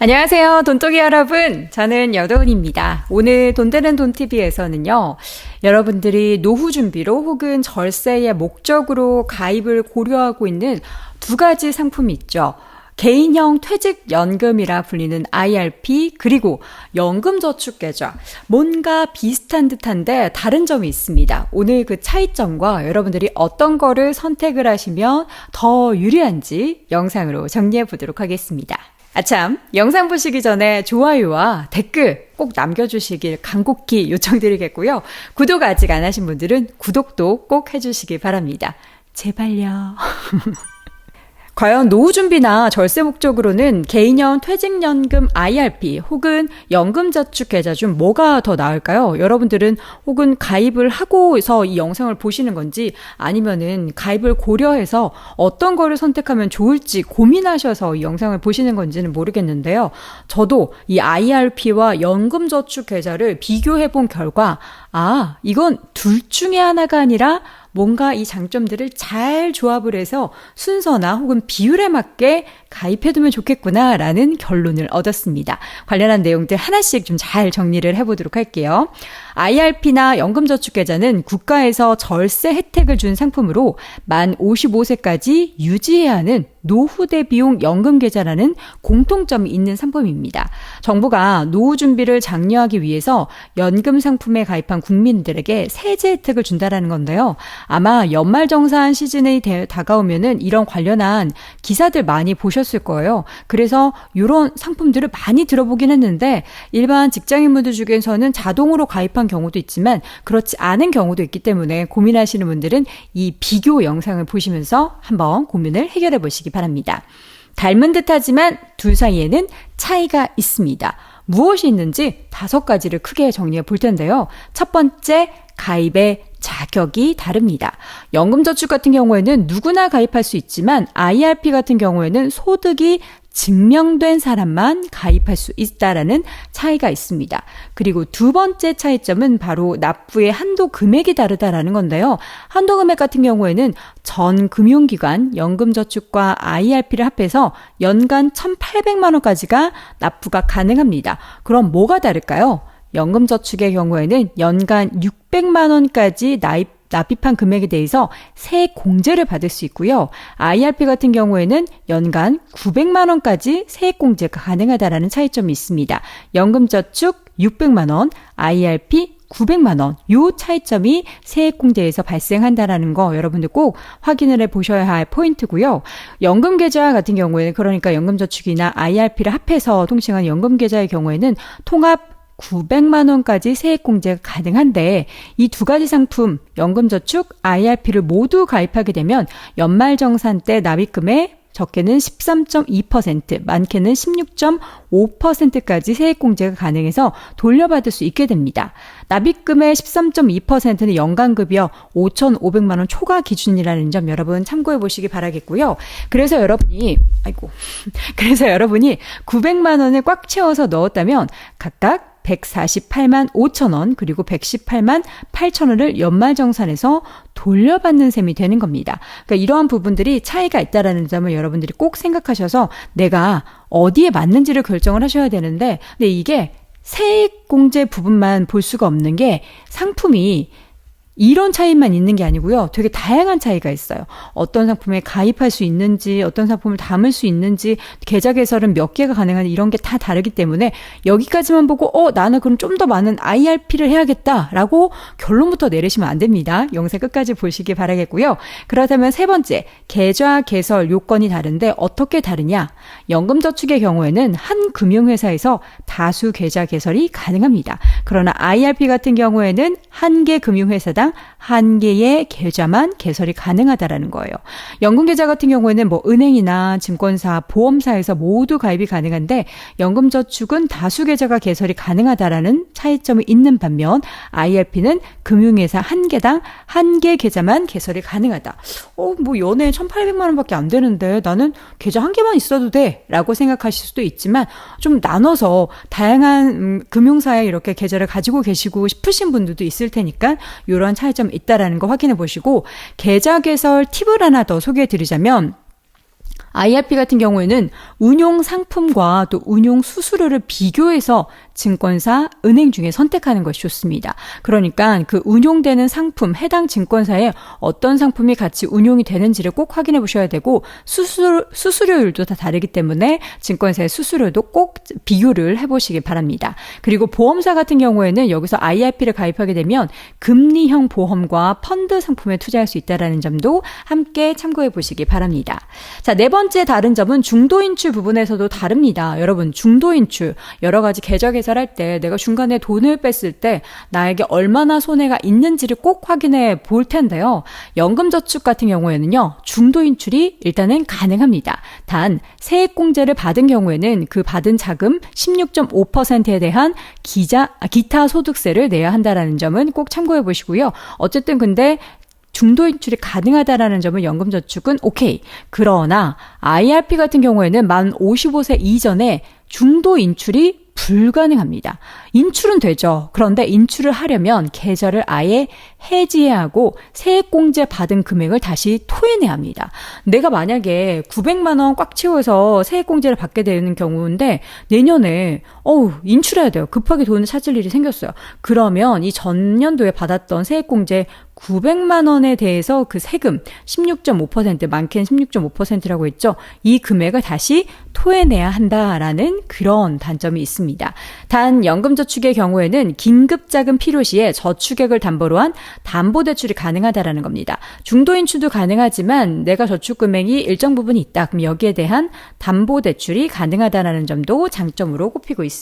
안녕하세요. 돈독이 여러분. 저는 여도은입니다. 오늘 돈 되는 돈TV에서는요, 여러분들이 노후 준비로 혹은 절세의 목적으로 가입을 고려하고 있는 두 가지 상품이 있죠. 개인형 퇴직연금이라 불리는 IRP, 그리고 연금저축계좌. 뭔가 비슷한 듯한데 다른 점이 있습니다. 오늘 그 차이점과 여러분들이 어떤 거를 선택을 하시면 더 유리한지 영상으로 정리해 보도록 하겠습니다. 아참, 영상 보시기 전에 좋아요와 댓글 꼭 남겨주시길 간곡히 요청드리겠고요. 구독 아직 안 하신 분들은 구독도 꼭 해주시기 바랍니다. 제발요. 과연 노후 준비나 절세 목적으로는 개인형 퇴직연금 IRP 혹은 연금저축계좌 중 뭐가 더 나을까요? 여러분들은 혹은 가입을 하고서 이 영상을 보시는 건지 아니면은 가입을 고려해서 어떤 거를 선택하면 좋을지 고민하셔서 이 영상을 보시는 건지는 모르겠는데요. 저도 이 IRP와 연금저축계좌를 비교해 본 결과 아, 이건 둘 중에 하나가 아니라 뭔가 이 장점들을 잘 조합을 해서 순서나 혹은 비율에 맞게 가입해두면 좋겠구나라는 결론을 얻었습니다. 관련한 내용들 하나씩 좀 잘 정리를 해보도록 할게요. IRP나 연금저축계좌는 국가에서 절세 혜택을 준 상품으로 만 55세까지 유지해야 하는 노후 대 비용 연금 계좌라는 공통점이 있는 상품입니다. 정부가 노후 준비를 장려하기 위해서 연금 상품에 가입한 국민들에게 세제 혜택을 준다라는 건데요. 아마 연말 정산 시즌이 다가오면은 이런 관련한 기사들 많이 보셨을 거예요. 그래서 이런 상품들을 많이 들어보긴 했는데 일반 직장인분들 중에서는 자동으로 가입한 경우도 있지만 그렇지 않은 경우도 있기 때문에 고민하시는 분들은 이 비교 영상을 보시면서 한번 고민을 해결해 보시기 바랍니다. 닮은 듯 하지만 둘 사이에는 차이가 있습니다. 무엇이 있는지 다섯 가지를 크게 정리해 볼 텐데요. 첫 번째, 가입의 자격이 다릅니다. 연금저축 같은 경우에는 누구나 가입할 수 있지만 IRP 같은 경우에는 소득이 증명된 사람만 가입할 수 있다라는 차이가 있습니다. 그리고 두 번째 차이점은 바로 납부의 한도 금액이 다르다라는 건데요. 한도 금액 같은 경우에는 전 금융기관 연금저축과 IRP를 합해서 연간 1,800만 원까지가 납부가 가능합니다. 그럼 뭐가 다를까요? 연금저축의 경우에는 연간 600만 원까지 나입 납입한 금액에 대해서 세액 공제를 받을 수 있고요. IRP 같은 경우에는 연간 900만 원까지 세액 공제가 가능하다라는 차이점이 있습니다. 연금저축 600만 원, IRP 900만 원. 요 차이점이 세액 공제에서 발생한다라는 거 여러분들 꼭 확인을 해 보셔야 할 포인트고요. 연금 계좌 같은 경우에는 그러니까 연금저축이나 IRP를 합해서 통칭한 연금 계좌의 경우에는 통합 900만 원까지 세액 공제가 가능한데 이 두 가지 상품 연금저축 IRP를 모두 가입하게 되면 연말정산 때 납입금의 적게는 13.2%, 많게는 16.5%까지 세액 공제가 가능해서 돌려받을 수 있게 됩니다. 납입금의 13.2%는 연간급여 5,500만 원 초과 기준이라는 점 여러분 참고해 보시기 바라겠고요. 그래서 여러분이 아이고. 그래서 여러분이 900만 원을 꽉 채워서 넣었다면 각각 148만 5천 원 그리고 118만 8천 원을 연말 정산에서 돌려받는 셈이 되는 겁니다. 그러니까 이러한 부분들이 차이가 있다라는 점을 여러분들이 꼭 생각하셔서 내가 어디에 맞는지를 결정을 하셔야 되는데 근데 이게 세액 공제 부분만 볼 수가 없는 게 상품이 이런 차이만 있는 게 아니고요. 되게 다양한 차이가 있어요. 어떤 상품에 가입할 수 있는지, 어떤 상품을 담을 수 있는지, 계좌 개설은 몇 개가 가능한지 이런 게 다 다르기 때문에 여기까지만 보고 어 나는 그럼 좀 더 많은 IRP를 해야겠다라고 결론부터 내리시면 안 됩니다. 영상 끝까지 보시기 바라겠고요. 그렇다면 세 번째 계좌 개설 요건이 다른데 어떻게 다르냐? 연금저축의 경우에는 한 금융회사에서 다수 계좌 개설이 가능합니다. 그러나 IRP 같은 경우에는 한 개 금융회사당 계좌당 한 개의 계좌만 개설이 가능하다라는 거예요. 연금 계좌 같은 경우에는 뭐 은행이나 증권사, 보험사에서 모두 가입이 가능한데 연금저축은 다수 계좌가 개설이 가능하다라는 차이점이 있는 반면 IRP는 금융회사 한 개당 한 개 계좌만 개설이 가능하다. 어, 뭐 연에 1,800만 원밖에 안 되는데 나는 계좌 한 개만 있어도 돼라고 생각하실 수도 있지만 좀 나눠서 다양한 음, 금융사에 이렇게 계좌를 가지고 계시고 싶으신 분들도 있을 테니까 이런 어떤 차이점이 있다라는 거 확인해 보시고 계좌 개설 팁을 하나 더 소개해 드리자면 IRP 같은 경우에는 운용 상품과 또 운용 수수료를 비교해서 증권사, 은행 중에 선택하는 것이 좋습니다. 그러니까 그 운용되는 상품, 해당 증권사에 어떤 상품이 같이 운용이 되는지를 꼭 확인해 보셔야 되고 수수, 수수료율도 다 다르기 때문에 증권사의 수수료도 꼭 비교를 해 보시기 바랍니다. 그리고 보험사 같은 경우에는 여기서 IRP를 가입하게 되면 금리형 보험과 펀드 상품에 투자할 수 있다라는 점도 함께 참고해 보시기 바랍니다. 자, 네 번째 다른 점은 중도 인출 부분에서도 다릅니다. 여러분, 중도 인출 여러 가지 계좌 계산할 때 내가 중간에 돈을 뺐을 때 나에게 얼마나 손해가 있는지를 꼭 확인해 볼 텐데요. 연금 저축 같은 경우에는요, 중도 인출이 일단은 가능합니다. 단, 세액 공제를 받은 경우에는 그 받은 자금 16.5%에 대한 기자, 아, 기타 소득세를 내야 한다라는 점은 꼭 참고해 보시고요. 어쨌든 근데 중도 인출이 가능하다라는 점은 연금저축은 오케이. 그러나 IRP 같은 경우에는 만 55세 이전에 중도 인출이 불가능합니다. 인출은 되죠. 그런데 인출을 하려면 계좌를 아예 해지해야 하고 세액공제 받은 금액을 다시 토해내야 합니다. 내가 만약에 900만 원 꽉 채워서 세액공제를 받게 되는 경우인데 내년에 어우 인출해야 돼요. 급하게 돈을 찾을 일이 생겼어요. 그러면 이 전년도에 받았던 세액공제 900만 원에 대해서 그 세금 16.5% 많게는 16.5%라고 했죠. 이 금액을 다시 토해내야 한다라는 그런 단점이 있습니다. 단 연금저축의 경우에는 긴급자금 필요 시에 저축액을 담보로 한 담보대출이 가능하다라는 겁니다. 중도인출도 가능하지만 내가 저축 금액이 일정 부분 있다. 그럼 여기에 대한 담보대출이 가능하다라는 점도 장점으로 꼽히고 있습니다.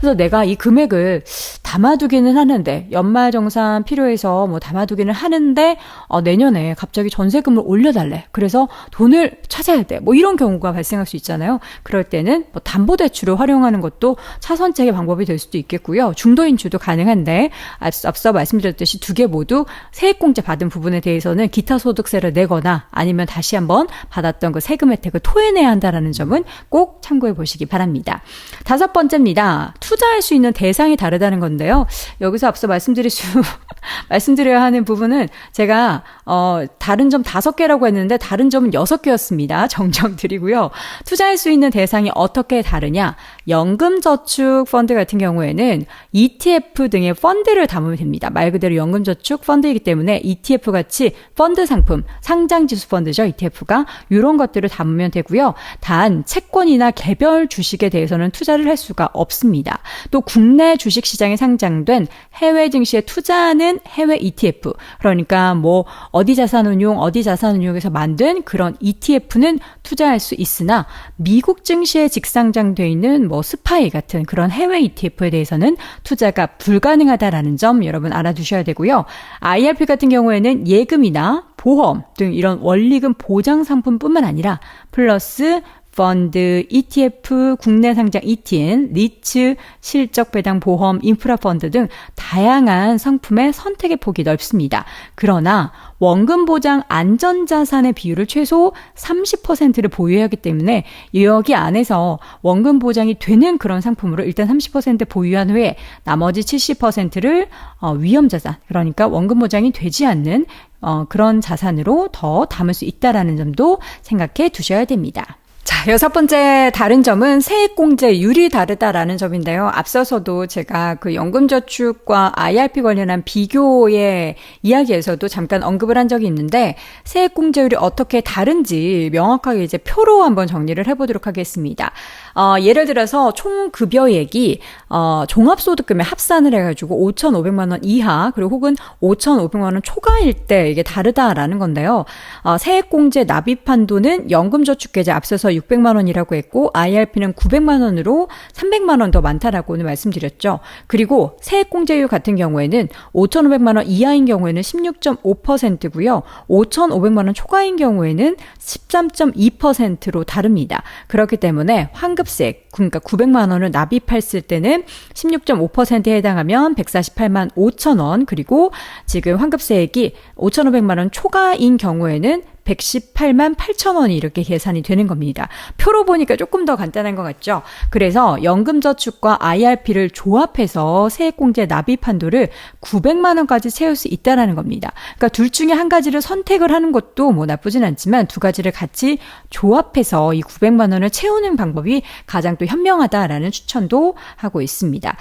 그래서 내가 이 금액을 담아두기는 하는데 연말 정산 필요해서 뭐 담아두기는 하는데 어, 내년에 갑자기 전세금을 올려달래. 그래서 돈을 찾아야 돼. 뭐 이런 경우가 발생할 수 있잖아요. 그럴 때는 뭐 담보대출을 활용하는 것도 차선책의 방법이 될 수도 있겠고요. 중도인출도 가능한데 앞서 말씀드렸듯이 두 개 모두 세액공제 받은 부분에 대해서는 기타 소득세를 내거나 아니면 다시 한번 받았던 그 세금 혜택을 토해내야 한다라는 점은 꼭 참고해 보시기 바랍니다. 다섯 번째 입니다. 투자할 수 있는 대상이 다르다는 건데요. 여기서 앞서 말씀드릴 수 말씀드려야 하는 부분은 제가 어 다른 점 다섯 개라고 했는데 다른 점은 여섯 개였습니다. 정정 드리고요. 투자할 수 있는 대상이 어떻게 다르냐? 연금저축 펀드 같은 경우에는 ETF 등의 펀드를 담으면 됩니다. 말 그대로 연금저축 펀드이기 때문에 ETF 같이 펀드 상품, 상장 지수 펀드죠. ETF가 이런 것들을 담으면 되고요. 단 채권이나 개별 주식에 대해서는 투자를 할 수가 없습니다. 또 국내 주식 시장에 상장된 해외 증시에 투자하는 해외 ETF 그러니까 뭐 어디 자산운용 어디 자산운용에서 만든 그런 ETF는 투자할 수 있으나 미국 증시에 직상장돼 있는 뭐 스파이 같은 그런 해외 ETF에 대해서는 투자가 불가능하다라는 점 여러분 알아두셔야 되고요. IRP 같은 경우에는 예금이나 보험 등 이런 원리금 보장 상품뿐만 아니라 플러스 펀드, ETF, 국내 상장 ETN, 리츠, 실적 배당 보험, 인프라 펀드 등 다양한 상품의 선택의 폭이 넓습니다. 그러나 원금 보장 안전 자산의 비율을 최소 30%를 보유해야 하기 때문에 여기 안에서 원금 보장이 되는 그런 상품으로 일단 30% 보유한 후에 나머지 70%를 어, 위험 자산, 그러니까 원금 보장이 되지 않는 어, 그런 자산으로 더 담을 수 있다라는 점도 생각해 두셔야 됩니다. 자, 여섯 번째 다른 점은 세액공제율이 다르다라는 점인데요. 앞서서도 제가 그 연금저축과 IRP 관련한 비교의 이야기에서도 잠깐 언급을 한 적이 있는데 세액공제율이 어떻게 다른지 명확하게 이제 표로 한번 정리를 해보도록 하겠습니다. 어, 예를 들어서 총 급여액이 어, 종합소득금에 합산을 해가지고 5,500만 원 이하 그리고 혹은 5,500만 원 초과일 때 이게 다르다라는 건데요. 어, 세액공제 납입 한도는 연금저축계좌 앞서서 600만 원이라고 했고 IRP는 900만 원으로 300만 원 더 많다라고 오늘 말씀드렸죠. 그리고 세액공제율 같은 경우에는 5,500만 원 이하인 경우에는 16.5%고요. 5,500만 원 초과인 경우에는 13.2%로 다릅니다. 그렇기 때문에 환급 세 그러니까 900만 원을 납입했을 때는 16.5%에 해당하면 148만 5천 원 그리고 지금 환급세액이 5,500만 원 초과인 경우에는 118만 8천 원이 이렇게 계산이 되는 겁니다. 표로 보니까 조금 더 간단한 것 같죠? 그래서 연금저축과 IRP를 조합해서 세액공제 납입 한도를 900만 원까지 채울 수 있다라는 겁니다. 그러니까 둘 중에 한 가지를 선택을 하는 것도 뭐 나쁘진 않지만 두 가지를 같이 조합해서 이 900만 원을 채우는 방법이 가장 또 현명하다라는 추천도 하고 있습니다.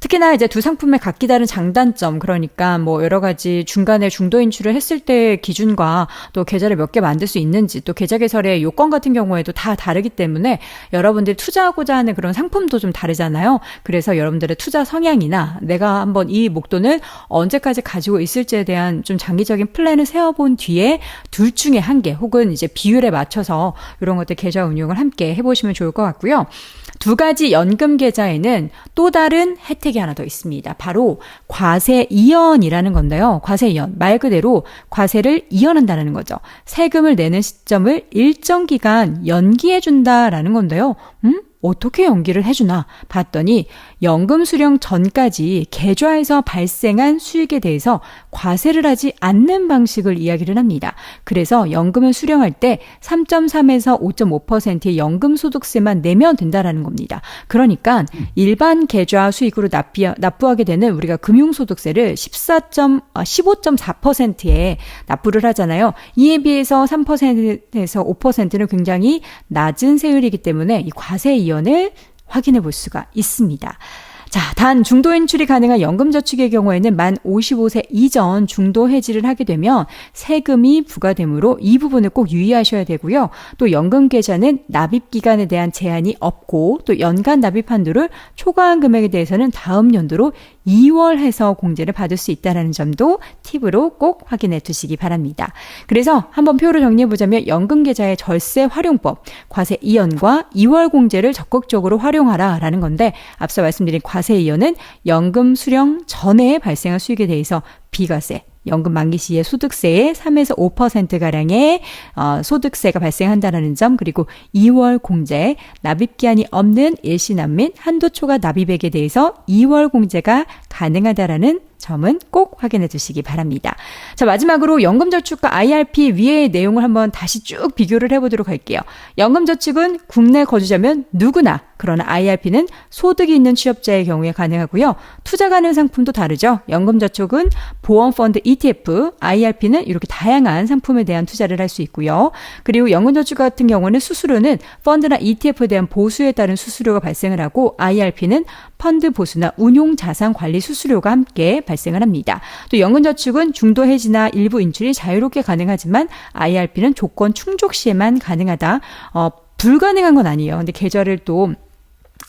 특히나 이제 두 상품의 각기 다른 장단점 그러니까 뭐 여러 가지 중간에 중도 인출을 했을 때 기준과 또 계좌를 몇 개 만들 수 있는지 또 계좌 개설의 요건 같은 경우에도 다 다르기 때문에 여러분들이 투자하고자 하는 그런 상품도 좀 다르잖아요. 그래서 여러분들의 투자 성향이나 내가 한번 이 목돈을 언제까지 가지고 있을지에 대한 좀 장기적인 플랜을 세워본 뒤에 둘 중에 한 개 혹은 이제 비율에 맞춰서 이런 것들 계좌 운용을 함께 해보시면 좋을 것 같고요. 두 가지 연금 계좌에는 또 다른 혜택 이 하나 더 있습니다. 바로 과세 이연이라는 건데요. 과세 이연. 말 그대로 과세를 이연한다는 거죠. 세금을 내는 시점을 일정 기간 연기해 준다라는 건데요. 음? 어떻게 연기를 해주나 봤더니 연금 수령 전까지 계좌에서 발생한 수익에 대해서 과세를 하지 않는 방식을 이야기를 합니다. 그래서 연금을 수령할 때 3.3에서 5.5%의 연금 소득세만 내면 된다라는 겁니다. 그러니까 일반 계좌 수익으로 납부, 납부하게 되는 우리가 금융소득세를 14. 15.4%에 납부를 하잖아요. 이에 비해서 3%에서 5%는 굉장히 낮은 세율이기 때문에 이 과세 이연을 확인해 볼 수가 있습니다. 자, 단 중도 인출이 가능한 연금저축의 경우에는 만 55세 이전 중도 해지를 하게 되면 세금이 부과되므로 이 부분을 꼭 유의하셔야 되고요. 또 연금 계좌는 납입 기간에 대한 제한이 없고 또 연간 납입 한도를 초과한 금액에 대해서는 다음 연도로 2월 해서 공제를 받을 수 있다는 점도 팁으로 꼭 확인해 두시기 바랍니다. 그래서 한번 표를 정리해 보자면 연금 계좌의 절세 활용법, 과세 이연과 2월 공제를 적극적으로 활용하라라는 건데 앞서 말씀드린 과세 이연은 연금 수령 전에 발생한 수익에 대해서 비과세 연금 만기 시에 소득세의 3에서 5%가량의 어, 소득세가 발생한다는 점, 그리고 2월 공제, 납입 기한이 없는 일시납 및 한도 초과 납입액에 대해서 2월 공제가 가능하다라는 점은 꼭 확인해 두시기 바랍니다. 자, 마지막으로 연금저축과 IRP 위의 내용을 한번 다시 쭉 비교를 해보도록 할게요. 연금저축은 국내 거주자면 누구나 그러나 IRP는 소득이 있는 취업자의 경우에 가능하고요. 투자 가능 상품도 다르죠. 연금저축은 보험펀드 ETF, IRP는 이렇게 다양한 상품에 대한 투자를 할 수 있고요. 그리고 연금저축 같은 경우는 수수료는 펀드나 ETF에 대한 보수에 따른 수수료가 발생을 하고 IRP는 펀드 보수나 운용 자산 관리 수수료가 함께 발생 을 합니다. 또 연금저축은 중도 해지나 일부 인출이 자유롭게 가능하지만 IRP는 조건 충족 시에만 가능하다. 어, 불가능한 건 아니에요. 근데 계좌를 또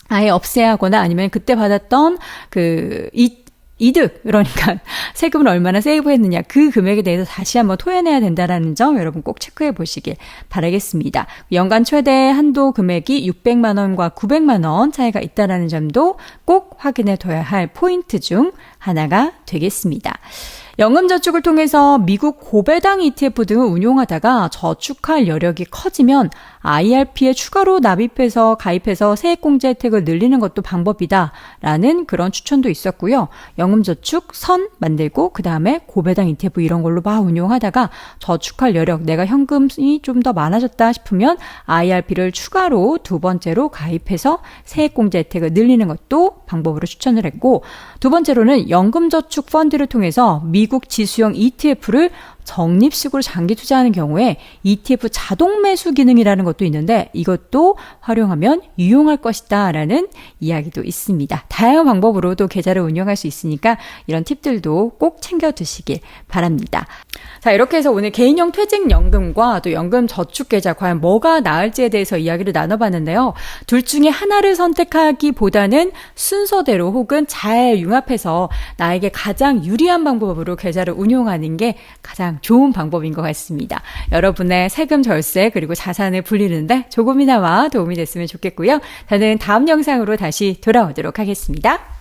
아예 없애야 하거나 아니면 그때 받았던 그 이, 이득 그러니까 세금을 얼마나 세이브했느냐 그 금액에 대해서 다시 한번 토해내야 된다라는 점 여러분 꼭 체크해 보시길 바라겠습니다. 연간 최대 한도 금액이 600만 원과 900만 원 차이가 있다라는 점도 꼭 확인해 둬야 할 포인트 중 하나가 되겠습니다. 연금저축을 통해서 미국 고배당 ETF 등을 운용하다가 저축할 여력이 커지면 IRP에 추가로 납입해서 가입해서 세액공제 혜택을 늘리는 것도 방법이다라는 그런 추천도 있었고요. 연금저축 선 만들고 그 다음에 고배당 ETF 이런 걸로 막 운용하다가 저축할 여력 내가 현금이 좀 더 많아졌다 싶으면 IRP를 추가로 두 번째로 가입해서 세액공제 혜택을 늘리는 것도 방법으로 추천을 했고 두 번째로는 연금저축 펀드를 통해서 미국 지수형 ETF를 적립식으로 장기 투자하는 경우에 ETF 자동 매수 기능이라는 것도 있는데 이것도 활용하면 유용할 것이다라는 이야기도 있습니다. 다양한 방법으로도 계좌를 운영할 수 있으니까 이런 팁들도 꼭 챙겨 두시길 바랍니다. 자, 이렇게 해서 오늘 개인형 퇴직연금과 또 연금 저축 계좌 과연 뭐가 나을지에 대해서 이야기를 나눠봤는데요. 둘 중에 하나를 선택하기보다는 순서대로 혹은 잘 융합해서 나에게 가장 유리한 방법으로 계좌를 운용하는 게 좋은 방법인 것 같습니다. 여러분의 세금 절세 그리고 자산을 불리는데 조금이나마 도움이 됐으면 좋겠고요. 저는 다음 영상으로 다시 돌아오도록 하겠습니다.